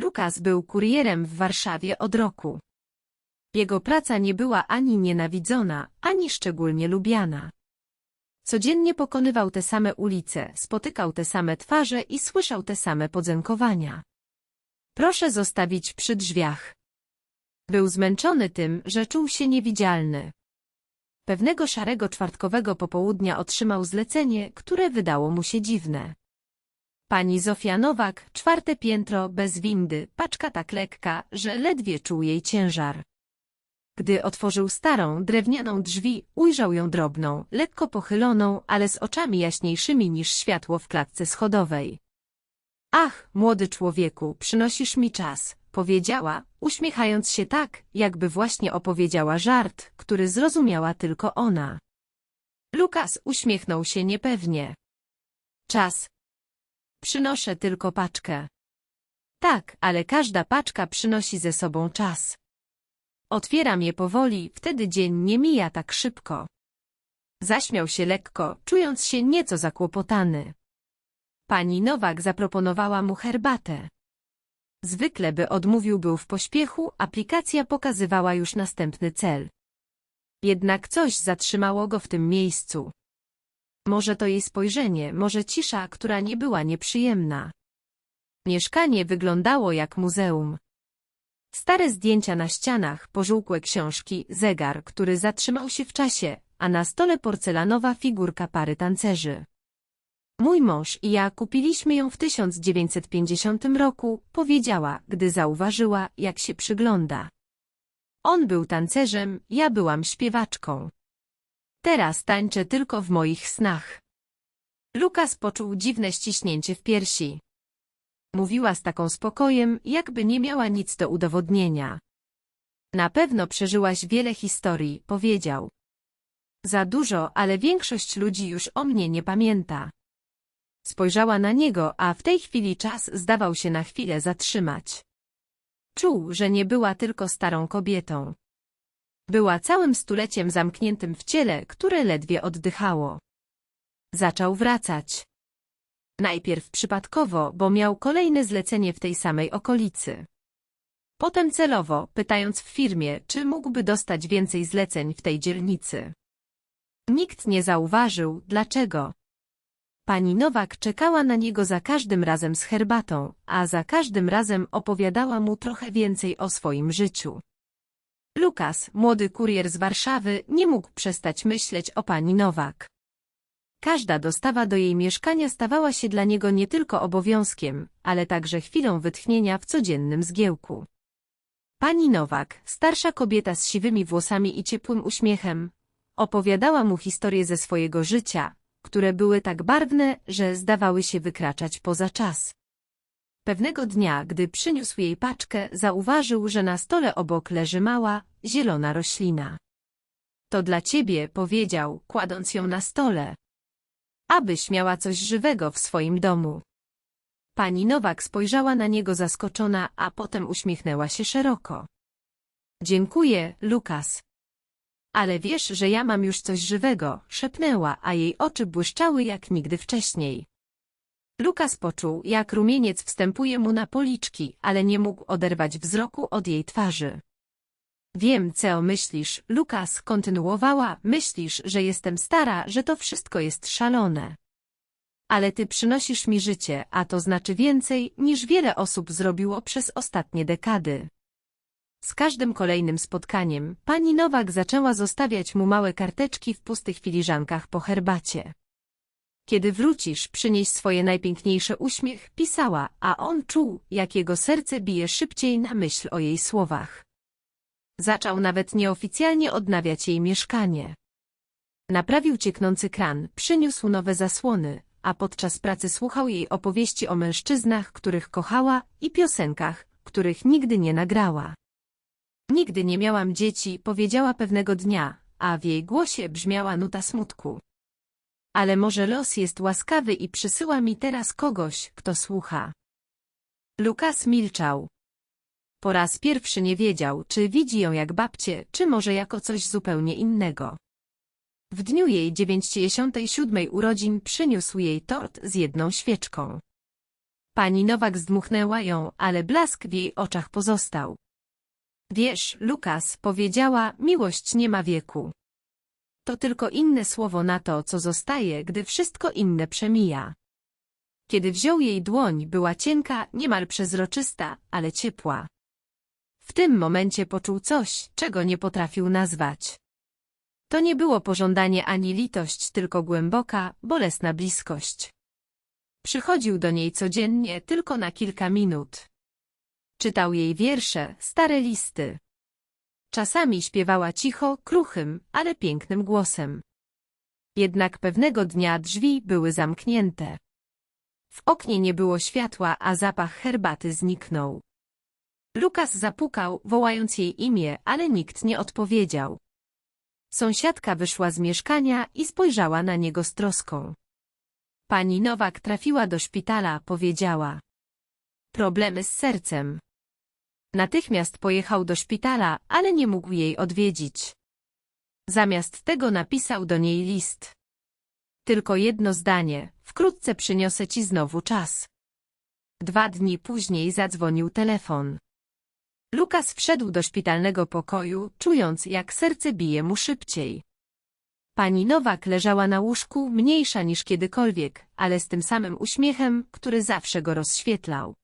Lukas był kurierem w Warszawie od roku. Jego praca nie była ani nienawidzona, ani szczególnie lubiana. Codziennie pokonywał te same ulice, spotykał te same twarze i słyszał te same podzękowania. Proszę zostawić przy drzwiach. Był zmęczony tym, że czuł się niewidzialny. Pewnego szarego czwartkowego popołudnia otrzymał zlecenie, które wydało mu się dziwne. Pani Zofia Nowak, czwarte piętro, bez windy, paczka tak lekka, że ledwie czuł jej ciężar. Gdy otworzył starą, drewnianą drzwi, ujrzał ją drobną, lekko pochyloną, ale z oczami jaśniejszymi niż światło w klatce schodowej. Ach, młody człowieku, przynosisz mi czas, powiedziała, uśmiechając się tak, jakby właśnie opowiedziała żart, który zrozumiała tylko ona. Lukas uśmiechnął się niepewnie. Czas. Przynoszę tylko paczkę. Tak, ale każda paczka przynosi ze sobą czas. Otwieram je powoli, wtedy dzień nie mija tak szybko. Zaśmiał się lekko, czując się nieco zakłopotany. Pani Nowak zaproponowała mu herbatę. Zwykle by odmówił był w pośpiechu, aplikacja pokazywała już następny cel. Jednak coś zatrzymało go w tym miejscu. Może to jej spojrzenie, może cisza, która nie była nieprzyjemna. Mieszkanie wyglądało jak muzeum. Stare zdjęcia na ścianach, pożółkłe książki, zegar, który zatrzymał się w czasie, a na stole porcelanowa figurka pary tancerzy. Mój mąż i ja kupiliśmy ją w 1950 roku, powiedziała, gdy zauważyła, jak się przygląda. On był tancerzem, ja byłam śpiewaczką. Teraz tańczę tylko w moich snach. Lukas poczuł dziwne ściśnięcie w piersi. Mówiła z taką spokojem, jakby nie miała nic do udowodnienia. Na pewno przeżyłaś wiele historii, powiedział. Za dużo, ale większość ludzi już o mnie nie pamięta. Spojrzała na niego, a w tej chwili czas zdawał się na chwilę zatrzymać. Czuł, że nie była tylko starą kobietą. Była całym stuleciem zamkniętym w ciele, które ledwie oddychało. Zaczął wracać. Najpierw przypadkowo, bo miał kolejne zlecenie w tej samej okolicy. Potem celowo, pytając w firmie, czy mógłby dostać więcej zleceń w tej dzielnicy. Nikt nie zauważył, dlaczego. Pani Nowak czekała na niego za każdym razem z herbatą, a za każdym razem opowiadała mu trochę więcej o swoim życiu. Lukas, młody kurier z Warszawy, nie mógł przestać myśleć o pani Nowak. Każda dostawa do jej mieszkania stawała się dla niego nie tylko obowiązkiem, ale także chwilą wytchnienia w codziennym zgiełku. Pani Nowak, starsza kobieta z siwymi włosami i ciepłym uśmiechem, opowiadała mu historie ze swojego życia, które były tak barwne, że zdawały się wykraczać poza czas. Pewnego dnia, gdy przyniósł jej paczkę, zauważył, że na stole obok leży mała, zielona roślina. To dla ciebie, powiedział, kładąc ją na stole. Abyś miała coś żywego w swoim domu. Pani Nowak spojrzała na niego zaskoczona, a potem uśmiechnęła się szeroko. Dziękuję, Lukas. Ale wiesz, że ja mam już coś żywego, szepnęła, a jej oczy błyszczały jak nigdy wcześniej. Lukas poczuł, jak rumieniec wstępuje mu na policzki, ale nie mógł oderwać wzroku od jej twarzy. Wiem, co myślisz, Lukas kontynuowała, myślisz, że jestem stara, że to wszystko jest szalone. Ale ty przynosisz mi życie, a to znaczy więcej, niż wiele osób zrobiło przez ostatnie dekady. Z każdym kolejnym spotkaniem, pani Nowak zaczęła zostawiać mu małe karteczki w pustych filiżankach po herbacie. Kiedy wrócisz, przynieś swoje najpiękniejsze uśmiech, pisała, a on czuł, jak jego serce bije szybciej na myśl o jej słowach. Zaczął nawet nieoficjalnie odnawiać jej mieszkanie. Naprawił cieknący kran, przyniósł nowe zasłony, a podczas pracy słuchał jej opowieści o mężczyznach, których kochała i piosenkach, których nigdy nie nagrała. Nigdy nie miałam dzieci, powiedziała pewnego dnia, a w jej głosie brzmiała nuta smutku. Ale może los jest łaskawy i przysyła mi teraz kogoś, kto słucha. Lukas milczał. Po raz pierwszy nie wiedział, czy widzi ją jak babcię, czy może jako coś zupełnie innego. W dniu jej 97 urodzin przyniósł jej tort z jedną świeczką. Pani Nowak zdmuchnęła ją, ale blask w jej oczach pozostał. Wiesz, Lukas, powiedziała, miłość nie ma wieku. To tylko inne słowo na to, co zostaje, gdy wszystko inne przemija. Kiedy wziął jej dłoń, była cienka, niemal przezroczysta, ale ciepła. W tym momencie poczuł coś, czego nie potrafił nazwać. To nie było pożądanie ani litość, tylko głęboka, bolesna bliskość. Przychodził do niej codziennie tylko na kilka minut. Czytał jej wiersze, stare listy. Czasami śpiewała cicho, kruchym, ale pięknym głosem. Jednak pewnego dnia drzwi były zamknięte. W oknie nie było światła, a zapach herbaty zniknął. Lukas zapukał, wołając jej imię, ale nikt nie odpowiedział. Sąsiadka wyszła z mieszkania i spojrzała na niego z troską. Pani Nowak trafiła do szpitala, powiedziała. Problemy z sercem. Natychmiast pojechał do szpitala, ale nie mógł jej odwiedzić. Zamiast tego napisał do niej list. Tylko jedno zdanie, wkrótce przyniosę ci znowu czas. Dwa dni później zadzwonił telefon. Lukas wszedł do szpitalnego pokoju, czując jak serce bije mu szybciej. Pani Nowak leżała na łóżku, mniejsza niż kiedykolwiek, ale z tym samym uśmiechem, który zawsze go rozświetlał.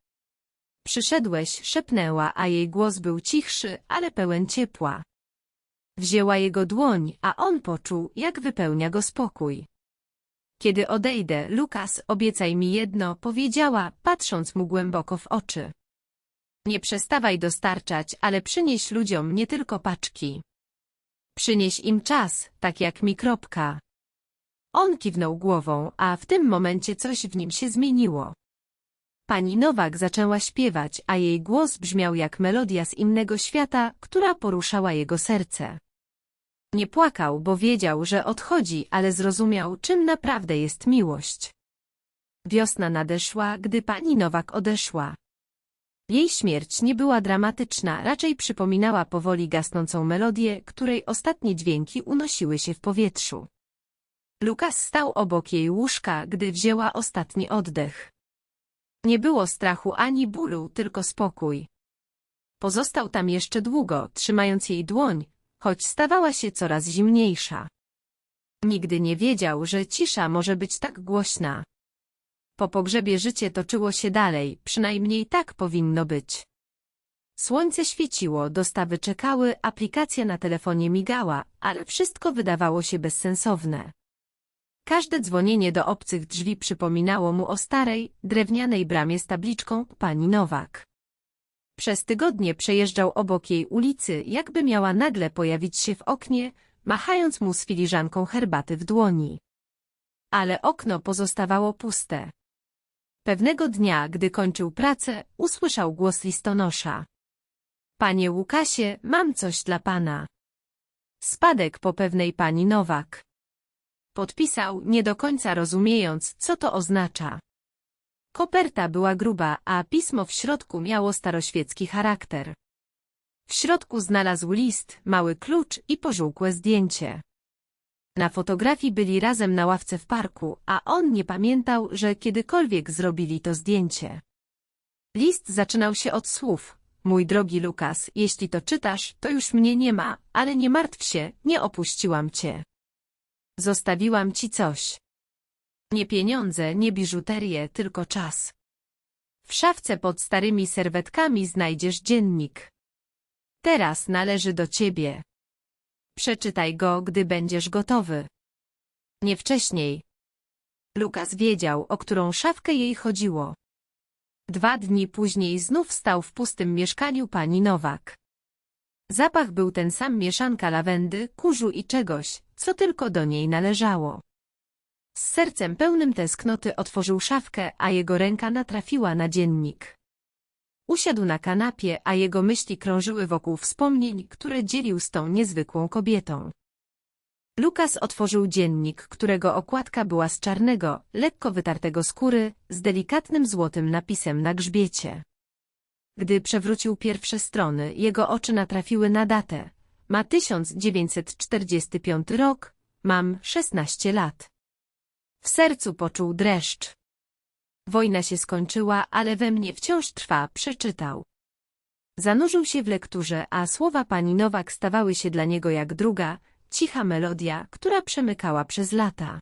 Przyszedłeś, szepnęła, a jej głos był cichszy, ale pełen ciepła. Wzięła jego dłoń, a on poczuł, jak wypełnia go spokój. Kiedy odejdę, Lukas, obiecaj mi jedno, powiedziała, patrząc mu głęboko w oczy. Nie przestawaj dostarczać, ale przynieś ludziom nie tylko paczki. Przynieś im czas, tak jak mi kropka. On kiwnął głową, a w tym momencie coś w nim się zmieniło. Pani Nowak zaczęła śpiewać, a jej głos brzmiał jak melodia z innego świata, która poruszała jego serce. Nie płakał, bo wiedział, że odchodzi, ale zrozumiał, czym naprawdę jest miłość. Wiosna nadeszła, gdy pani Nowak odeszła. Jej śmierć nie była dramatyczna, raczej przypominała powoli gasnącą melodię, której ostatnie dźwięki unosiły się w powietrzu. Lukas stał obok jej łóżka, gdy wzięła ostatni oddech. Nie było strachu ani bólu, tylko spokój. Pozostał tam jeszcze długo, trzymając jej dłoń, choć stawała się coraz zimniejsza. Nigdy nie wiedział, że cisza może być tak głośna. Po pogrzebie życie toczyło się dalej, przynajmniej tak powinno być. Słońce świeciło, dostawy czekały, aplikacja na telefonie migała, ale wszystko wydawało się bezsensowne. Każde dzwonienie do obcych drzwi przypominało mu o starej, drewnianej bramie z tabliczką Pani Nowak. Przez tygodnie przejeżdżał obok jej ulicy, jakby miała nagle pojawić się w oknie, machając mu z filiżanką herbaty w dłoni. Ale okno pozostawało puste. Pewnego dnia, gdy kończył pracę, usłyszał głos listonosza. Panie Łukasie, mam coś dla pana. Spadek po pewnej pani Nowak. Podpisał, nie do końca rozumiejąc, co to oznacza. Koperta była gruba, a pismo w środku miało staroświecki charakter. W środku znalazł list, mały klucz i pożółkłe zdjęcie. Na fotografii byli razem na ławce w parku, a on nie pamiętał, że kiedykolwiek zrobili to zdjęcie. List zaczynał się od słów. Mój drogi Lukas, jeśli to czytasz, to już mnie nie ma, ale nie martw się, nie opuściłam cię. Zostawiłam ci coś. Nie pieniądze, nie biżuterię, tylko czas. W szafce pod starymi serwetkami znajdziesz dziennik. Teraz należy do ciebie. Przeczytaj go, gdy będziesz gotowy. Nie wcześniej. Lukas wiedział, o którą szafkę jej chodziło. Dwa dni później znów stał w pustym mieszkaniu pani Nowak. Zapach był ten sam mieszanka lawendy, kurzu i czegoś, co tylko do niej należało. Z sercem pełnym tęsknoty otworzył szafkę, a jego ręka natrafiła na dziennik. Usiadł na kanapie, a jego myśli krążyły wokół wspomnień, które dzielił z tą niezwykłą kobietą. Lukas otworzył dziennik, którego okładka była z czarnego, lekko wytartego skóry, z delikatnym złotym napisem na grzbiecie. Gdy przewrócił pierwsze strony, jego oczy natrafiły na datę. Ma 1945 rok, mam 16 lat. W sercu poczuł dreszcz. Wojna się skończyła, ale we mnie wciąż trwa, przeczytał. Zanurzył się w lekturze, a słowa pani Nowak stawały się dla niego jak druga, cicha melodia, która przemykała przez lata.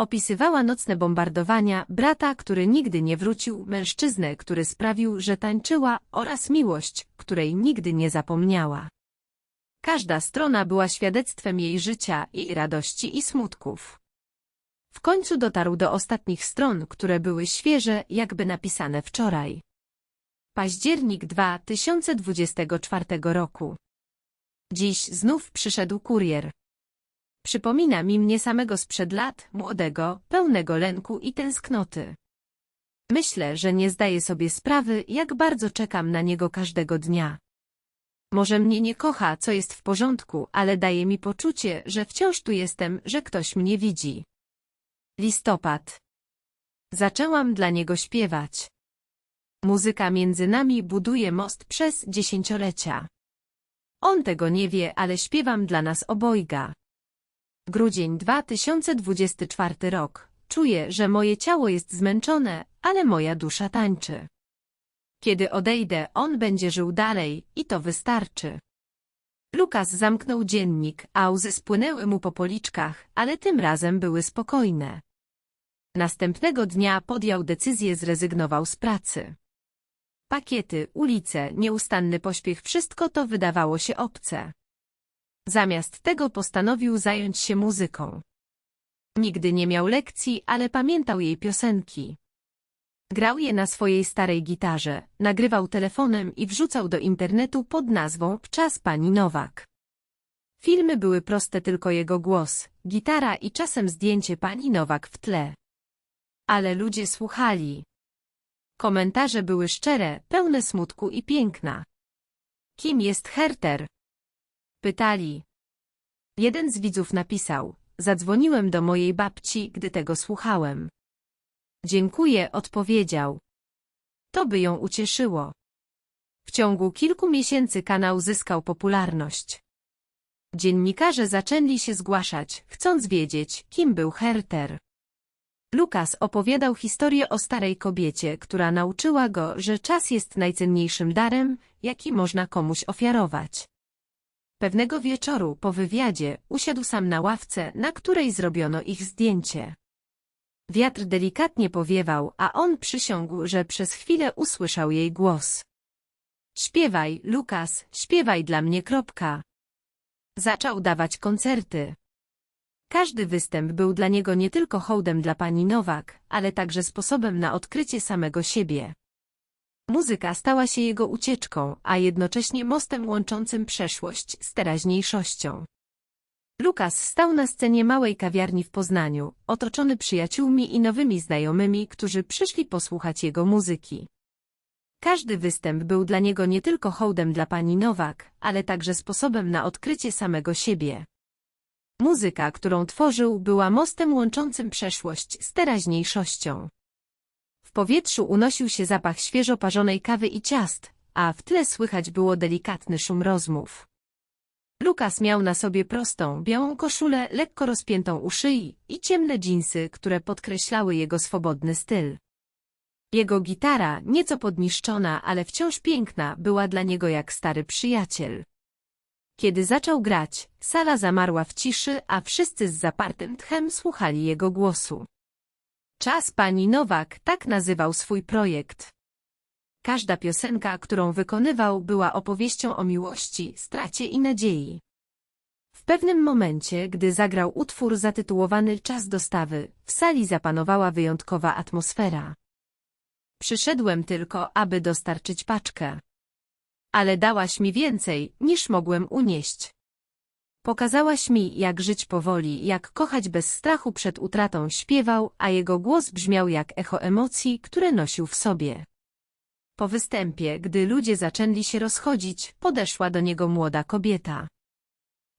Opisywała nocne bombardowania, brata, który nigdy nie wrócił, mężczyznę, który sprawił, że tańczyła, oraz miłość, której nigdy nie zapomniała. Każda strona była świadectwem jej życia, jej radości i smutków. W końcu dotarł do ostatnich stron, które były świeże, jakby napisane wczoraj. Październik 2024 roku. Dziś znów przyszedł kurier. Przypomina mi mnie samego sprzed lat, młodego, pełnego lęku i tęsknoty. Myślę, że nie zdaję sobie sprawy, jak bardzo czekam na niego każdego dnia. Może mnie nie kocha, co jest w porządku, ale daje mi poczucie, że wciąż tu jestem, że ktoś mnie widzi. Listopad. Zaczęłam dla niego śpiewać. Muzyka między nami buduje most przez dziesięciolecia. On tego nie wie, ale śpiewam dla nas obojga. Grudzień 2024 rok. Czuję, że moje ciało jest zmęczone, ale moja dusza tańczy. Kiedy odejdę, on będzie żył dalej i to wystarczy. Lukas zamknął dziennik, a łzy spłynęły mu po policzkach, ale tym razem były spokojne. Następnego dnia podjął decyzję, zrezygnował z pracy. Pakiety, ulice, nieustanny pośpiech, wszystko to wydawało się obce. Zamiast tego postanowił zająć się muzyką. Nigdy nie miał lekcji, ale pamiętał jej piosenki. Grał je na swojej starej gitarze, nagrywał telefonem i wrzucał do internetu pod nazwą Czas Pani Nowak. Filmy były proste, tylko jego głos, gitara i czasem zdjęcie Pani Nowak w tle. Ale ludzie słuchali. Komentarze były szczere, pełne smutku i piękna. Kim jest Herter? Pytali. Jeden z widzów napisał, zadzwoniłem do mojej babci, gdy tego słuchałem. Dziękuję, odpowiedział. To by ją ucieszyło. W ciągu kilku miesięcy kanał zyskał popularność. Dziennikarze zaczęli się zgłaszać, chcąc wiedzieć, kim był Herter. Lukas opowiadał historię o starej kobiecie, która nauczyła go, że czas jest najcenniejszym darem, jaki można komuś ofiarować. Pewnego wieczoru po wywiadzie usiadł sam na ławce, na której zrobiono ich zdjęcie. Wiatr delikatnie powiewał, a on przysiągł, że przez chwilę usłyszał jej głos. Śpiewaj, Lukas, śpiewaj dla mnie. Kropka. Zaczął dawać koncerty. Każdy występ był dla niego nie tylko hołdem dla pani Nowak, ale także sposobem na odkrycie samego siebie. Muzyka stała się jego ucieczką, a jednocześnie mostem łączącym przeszłość z teraźniejszością. Lukas stał na scenie małej kawiarni w Poznaniu, otoczony przyjaciółmi i nowymi znajomymi, którzy przyszli posłuchać jego muzyki. Każdy występ był dla niego nie tylko hołdem dla pani Nowak, ale także sposobem na odkrycie samego siebie. Muzyka, którą tworzył, była mostem łączącym przeszłość z teraźniejszością. W powietrzu unosił się zapach świeżo parzonej kawy i ciast, a w tle słychać było delikatny szum rozmów. Lukas miał na sobie prostą, białą koszulę, lekko rozpiętą u szyi i ciemne dżinsy, które podkreślały jego swobodny styl. Jego gitara, nieco podniszczona, ale wciąż piękna, była dla niego jak stary przyjaciel. Kiedy zaczął grać, sala zamarła w ciszy, a wszyscy z zapartym tchem słuchali jego głosu. Czas pani Nowak tak nazywał swój projekt. Każda piosenka, którą wykonywał, była opowieścią o miłości, stracie i nadziei. W pewnym momencie, gdy zagrał utwór zatytułowany Czas dostawy, w sali zapanowała wyjątkowa atmosfera. Przyszedłem tylko, aby dostarczyć paczkę. Ale dałaś mi więcej, niż mogłem unieść. Pokazałaś mi, jak żyć powoli, jak kochać bez strachu przed utratą śpiewał, a jego głos brzmiał jak echo emocji, które nosił w sobie. Po występie, gdy ludzie zaczęli się rozchodzić, podeszła do niego młoda kobieta.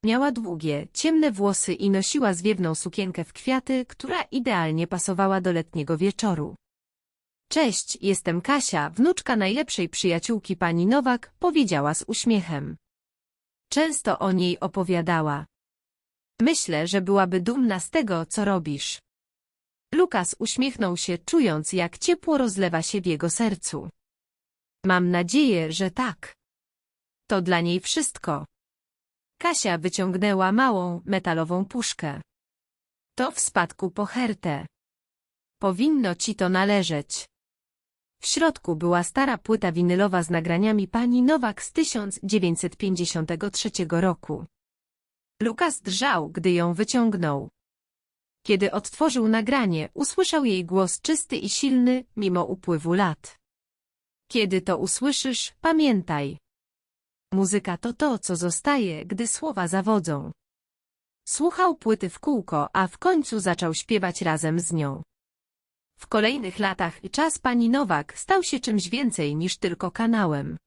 Miała długie, ciemne włosy i nosiła zwiewną sukienkę w kwiaty, która idealnie pasowała do letniego wieczoru. Cześć, jestem Kasia, wnuczka najlepszej przyjaciółki pani Nowak, powiedziała z uśmiechem. Często o niej opowiadała. Myślę, że byłaby dumna z tego, co robisz. Lukas uśmiechnął się, czując jak ciepło rozlewa się w jego sercu. Mam nadzieję, że tak. To dla niej wszystko. Kasia wyciągnęła małą, metalową puszkę. To w spadku po Hertę. Powinno ci to należeć. W środku była stara płyta winylowa z nagraniami pani Nowak z 1953 roku. Lukas drżał, gdy ją wyciągnął. Kiedy odtworzył nagranie, usłyszał jej głos czysty i silny, mimo upływu lat. Kiedy to usłyszysz, pamiętaj. Muzyka to to, co zostaje, gdy słowa zawodzą. Słuchał płyty w kółko, a w końcu zaczął śpiewać razem z nią. W kolejnych latach czas pani Nowak stał się czymś więcej niż tylko kanałem.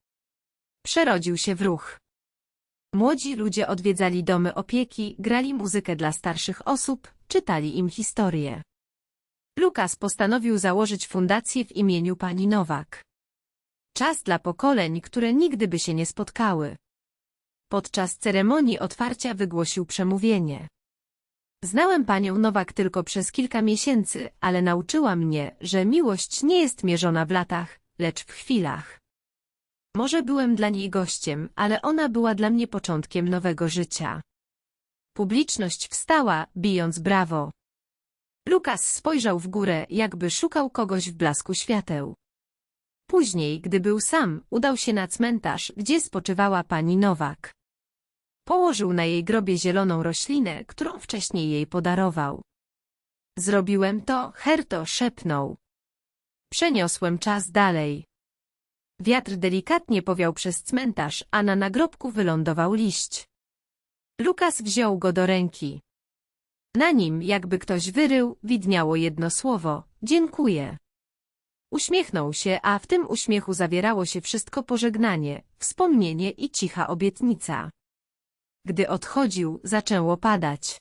Przerodził się w ruch. Młodzi ludzie odwiedzali domy opieki, grali muzykę dla starszych osób, czytali im historie. Lukas postanowił założyć fundację w imieniu pani Nowak. Czas dla pokoleń, które nigdy by się nie spotkały. Podczas ceremonii otwarcia wygłosił przemówienie. Znałem panią Nowak tylko przez kilka miesięcy, ale nauczyła mnie, że miłość nie jest mierzona w latach, lecz w chwilach. Może byłem dla niej gościem, ale ona była dla mnie początkiem nowego życia. Publiczność wstała, bijąc brawo. Lukas spojrzał w górę, jakby szukał kogoś w blasku świateł. Później, gdy był sam, udał się na cmentarz, gdzie spoczywała pani Nowak. Położył na jej grobie zieloną roślinę, którą wcześniej jej podarował. Zrobiłem to, Herto szepnął. Przeniosłem czas dalej. Wiatr delikatnie powiał przez cmentarz, a na nagrobku wylądował liść. Lukas wziął go do ręki. Na nim, jakby ktoś wyrył, widniało jedno słowo – dziękuję. Uśmiechnął się, a w tym uśmiechu zawierało się wszystko pożegnanie, wspomnienie i cicha obietnica. Gdy odchodził, zaczęło padać.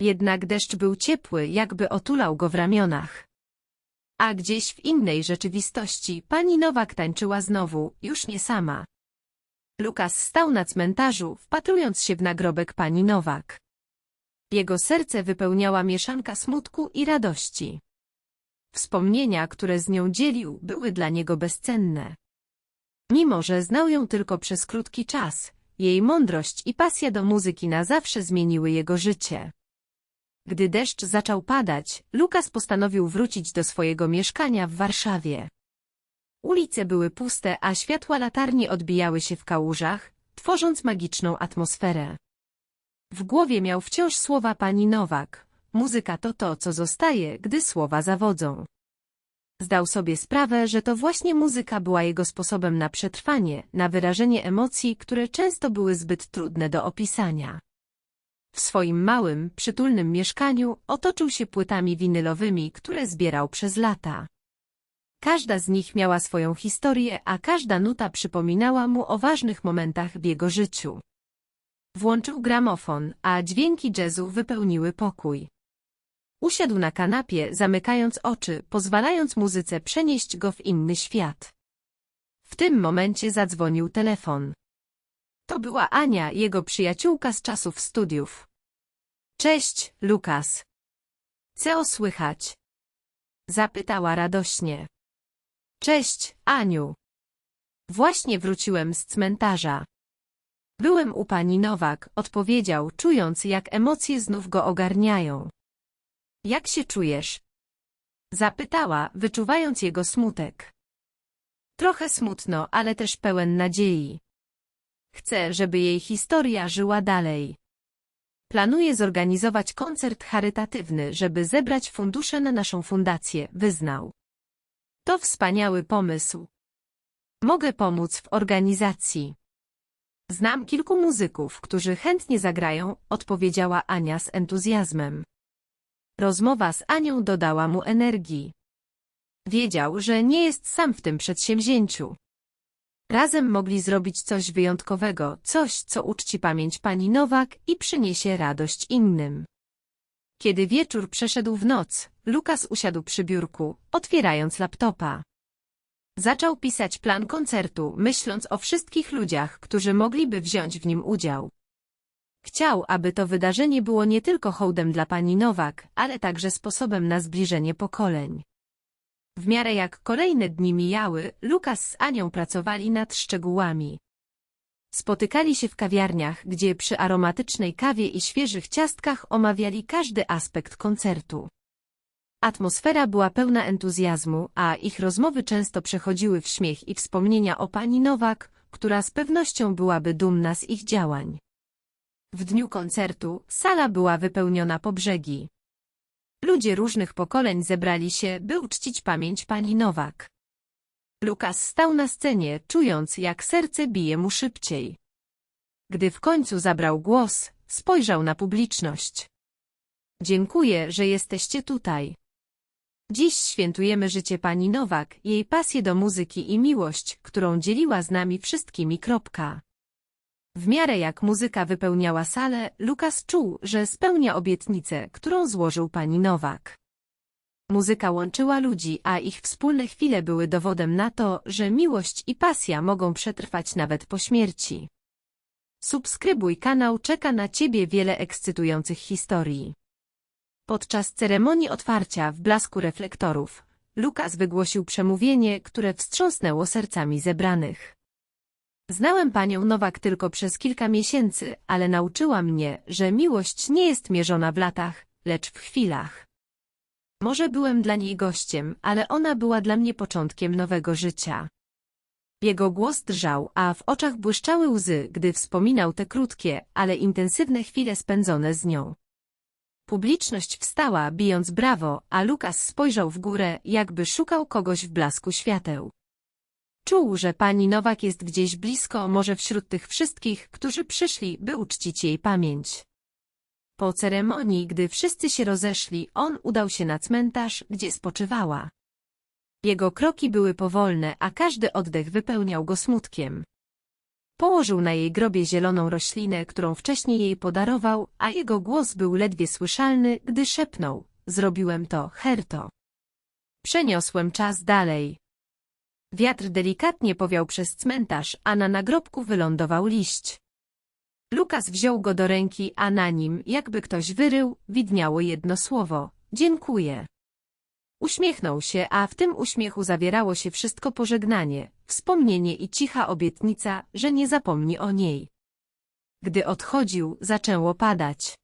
Jednak deszcz był ciepły, jakby otulał go w ramionach. A gdzieś w innej rzeczywistości pani Nowak tańczyła znowu, już nie sama. Lukas stał na cmentarzu, wpatrując się w nagrobek pani Nowak. Jego serce wypełniała mieszanka smutku i radości. Wspomnienia, które z nią dzielił, były dla niego bezcenne. Mimo, że znał ją tylko przez krótki czas, jej mądrość i pasja do muzyki na zawsze zmieniły jego życie. Gdy deszcz zaczął padać, Lukas postanowił wrócić do swojego mieszkania w Warszawie. Ulice były puste, a światła latarni odbijały się w kałużach, tworząc magiczną atmosferę. W głowie miał wciąż słowa pani Nowak. Muzyka to to, co zostaje, gdy słowa zawodzą. Zdał sobie sprawę, że to właśnie muzyka była jego sposobem na przetrwanie, na wyrażenie emocji, które często były zbyt trudne do opisania. W swoim małym, przytulnym mieszkaniu otoczył się płytami winylowymi, które zbierał przez lata. Każda z nich miała swoją historię, a każda nuta przypominała mu o ważnych momentach w jego życiu. Włączył gramofon, a dźwięki jazzu wypełniły pokój. Usiadł na kanapie, zamykając oczy, pozwalając muzyce przenieść go w inny świat. W tym momencie zadzwonił telefon. To była Ania, jego przyjaciółka z czasów studiów. Cześć, Lukas. Co słychać? Zapytała radośnie. Cześć, Aniu. Właśnie wróciłem z cmentarza. Byłem u pani Nowak, odpowiedział, czując jak emocje znów go ogarniają. Jak się czujesz? Zapytała, wyczuwając jego smutek. Trochę smutno, ale też pełen nadziei. Chcę, żeby jej historia żyła dalej. Planuję zorganizować koncert charytatywny, żeby zebrać fundusze na naszą fundację, wyznał. To wspaniały pomysł. Mogę pomóc w organizacji. Znam kilku muzyków, którzy chętnie zagrają, odpowiedziała Ania z entuzjazmem. Rozmowa z Anią dodała mu energii. Wiedział, że nie jest sam w tym przedsięwzięciu. Razem mogli zrobić coś wyjątkowego, coś, co uczci pamięć pani Nowak i przyniesie radość innym. Kiedy wieczór przeszedł w noc, Lukas usiadł przy biurku, otwierając laptopa. Zaczął pisać plan koncertu, myśląc o wszystkich ludziach, którzy mogliby wziąć w nim udział. Chciał, aby to wydarzenie było nie tylko hołdem dla pani Nowak, ale także sposobem na zbliżenie pokoleń. W miarę jak kolejne dni mijały, Lukas z Anią pracowali nad szczegółami. Spotykali się w kawiarniach, gdzie przy aromatycznej kawie i świeżych ciastkach omawiali każdy aspekt koncertu. Atmosfera była pełna entuzjazmu, a ich rozmowy często przechodziły w śmiech i wspomnienia o pani Nowak, która z pewnością byłaby dumna z ich działań. W dniu koncertu sala była wypełniona po brzegi. Ludzie różnych pokoleń zebrali się, by uczcić pamięć pani Nowak. Lukas stał na scenie, czując, jak serce bije mu szybciej. Gdy w końcu zabrał głos, spojrzał na publiczność. Dziękuję, że jesteście tutaj. Dziś świętujemy życie pani Nowak, jej pasję do muzyki i miłość, którą dzieliła z nami wszystkimi. Kropka. W miarę jak muzyka wypełniała salę, Lukas czuł, że spełnia obietnicę, którą złożył pani Nowak. Muzyka łączyła ludzi, a ich wspólne chwile były dowodem na to, że miłość i pasja mogą przetrwać nawet po śmierci. Subskrybuj kanał, czeka na Ciebie wiele ekscytujących historii. Podczas ceremonii otwarcia w blasku reflektorów, Lukas wygłosił przemówienie, które wstrząsnęło sercami zebranych. Znałem panią Nowak tylko przez kilka miesięcy, ale nauczyła mnie, że miłość nie jest mierzona w latach, lecz w chwilach. Może byłem dla niej gościem, ale ona była dla mnie początkiem nowego życia. Jego głos drżał, a w oczach błyszczały łzy, gdy wspominał te krótkie, ale intensywne chwile spędzone z nią. Publiczność wstała, bijąc brawo, a Lukas spojrzał w górę, jakby szukał kogoś w blasku świateł. Czuł, że pani Nowak jest gdzieś blisko, może wśród tych wszystkich, którzy przyszli, by uczcić jej pamięć. Po ceremonii, gdy wszyscy się rozeszli, on udał się na cmentarz, gdzie spoczywała. Jego kroki były powolne, a każdy oddech wypełniał go smutkiem. Położył na jej grobie zieloną roślinę, którą wcześniej jej podarował, a jego głos był ledwie słyszalny, gdy szepnął. Zrobiłem to, Herto. Przeniosłem czas dalej. Wiatr delikatnie powiał przez cmentarz, a na nagrobku wylądował liść. Lukas wziął go do ręki, a na nim, jakby ktoś wyrył, widniało jedno słowo. Dziękuję. Uśmiechnął się, a w tym uśmiechu zawierało się wszystko pożegnanie, wspomnienie i cicha obietnica, że nie zapomni o niej. Gdy odchodził, zaczęło padać.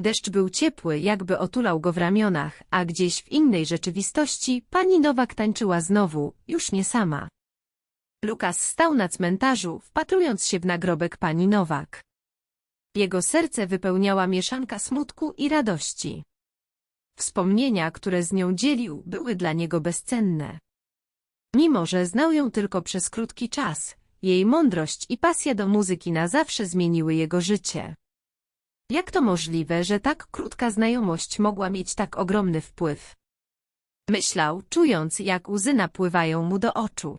Deszcz był ciepły, jakby otulał go w ramionach, a gdzieś w innej rzeczywistości pani Nowak tańczyła znowu, już nie sama. Lukas stał na cmentarzu, wpatrując się w nagrobek pani Nowak. Jego serce wypełniała mieszanka smutku i radości. Wspomnienia, które z nią dzielił, były dla niego bezcenne. Mimo, że znał ją tylko przez krótki czas, jej mądrość i pasja do muzyki na zawsze zmieniły jego życie. Jak to możliwe, że tak krótka znajomość mogła mieć tak ogromny wpływ? Myślał, czując, jak łzy napływają mu do oczu.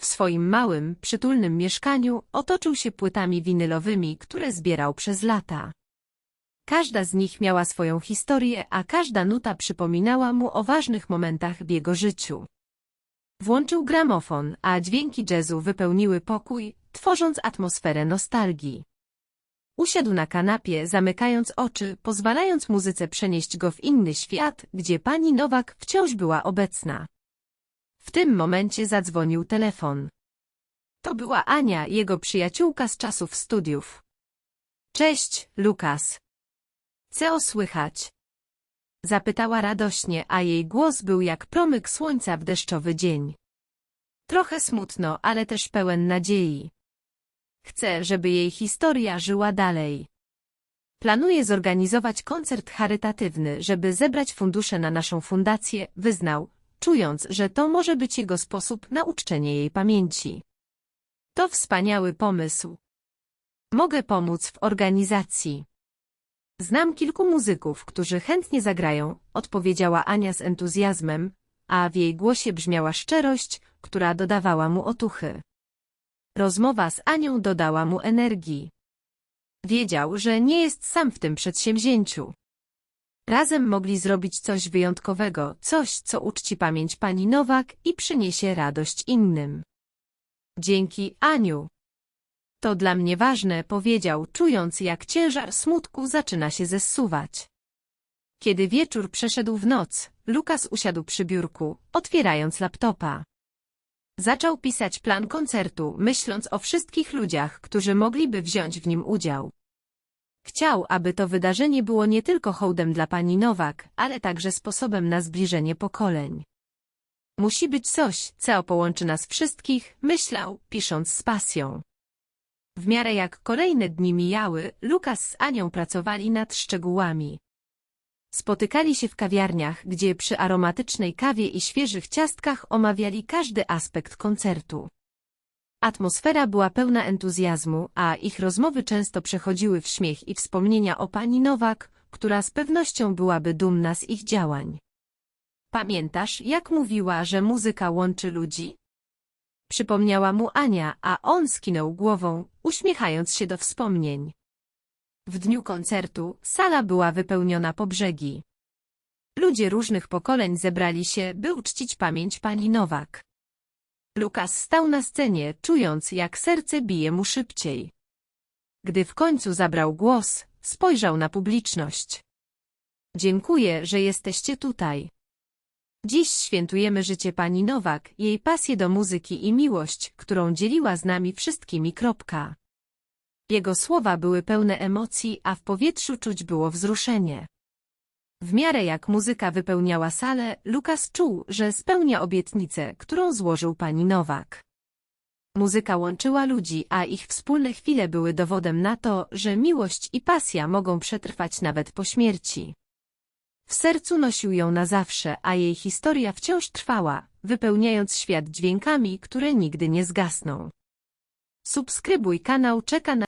W swoim małym, przytulnym mieszkaniu otoczył się płytami winylowymi, które zbierał przez lata. Każda z nich miała swoją historię, a każda nuta przypominała mu o ważnych momentach w jego życiu. Włączył gramofon, a dźwięki jazzu wypełniły pokój, tworząc atmosferę nostalgii. Usiadł na kanapie, zamykając oczy, pozwalając muzyce przenieść go w inny świat, gdzie pani Nowak wciąż była obecna. W tym momencie zadzwonił telefon. To była Ania, jego przyjaciółka z czasów studiów. Cześć, Lukas. Co słychać? Zapytała radośnie, a jej głos był jak promyk słońca w deszczowy dzień. Trochę smutno, ale też pełen nadziei. Chcę, żeby jej historia żyła dalej. Planuję zorganizować koncert charytatywny, żeby zebrać fundusze na naszą fundację, wyznał, czując, że to może być jego sposób na uczczenie jej pamięci. To wspaniały pomysł. Mogę pomóc w organizacji. Znam kilku muzyków, którzy chętnie zagrają, odpowiedziała Ania z entuzjazmem, a w jej głosie brzmiała szczerość, która dodawała mu otuchy. Rozmowa z Anią dodała mu energii. Wiedział, że nie jest sam w tym przedsięwzięciu. Razem mogli zrobić coś wyjątkowego, coś, co uczci pamięć pani Nowak i przyniesie radość innym. Dzięki, Aniu. To dla mnie ważne, powiedział, czując jak ciężar smutku zaczyna się zessuwać. Kiedy wieczór przeszedł w noc, Lukas usiadł przy biurku, otwierając laptopa. Zaczął pisać plan koncertu, myśląc o wszystkich ludziach, którzy mogliby wziąć w nim udział. Chciał, aby to wydarzenie było nie tylko hołdem dla pani Nowak, ale także sposobem na zbliżenie pokoleń. Musi być coś, co połączy nas wszystkich, myślał, pisząc z pasją. W miarę jak kolejne dni mijały, Lukas z Anią pracowali nad szczegółami. Spotykali się w kawiarniach, gdzie przy aromatycznej kawie i świeżych ciastkach omawiali każdy aspekt koncertu. Atmosfera była pełna entuzjazmu, a ich rozmowy często przechodziły w śmiech i wspomnienia o pani Nowak, która z pewnością byłaby dumna z ich działań. Pamiętasz, jak mówiła, że muzyka łączy ludzi? Przypomniała mu Ania, a on skinął głową, uśmiechając się do wspomnień. W dniu koncertu sala była wypełniona po brzegi. Ludzie różnych pokoleń zebrali się, by uczcić pamięć pani Nowak. Lukas stał na scenie, czując, jak serce bije mu szybciej. Gdy w końcu zabrał głos, spojrzał na publiczność. Dziękuję, że jesteście tutaj. Dziś świętujemy życie pani Nowak, jej pasję do muzyki i miłość, którą dzieliła z nami wszystkimi. Kropka. Jego słowa były pełne emocji, a w powietrzu czuć było wzruszenie. W miarę jak muzyka wypełniała salę, Lukas czuł, że spełnia obietnicę, którą złożył pani Nowak. Muzyka łączyła ludzi, a ich wspólne chwile były dowodem na to, że miłość i pasja mogą przetrwać nawet po śmierci. W sercu nosił ją na zawsze, a jej historia wciąż trwała, wypełniając świat dźwiękami, które nigdy nie zgasną. Subskrybuj kanał czeka na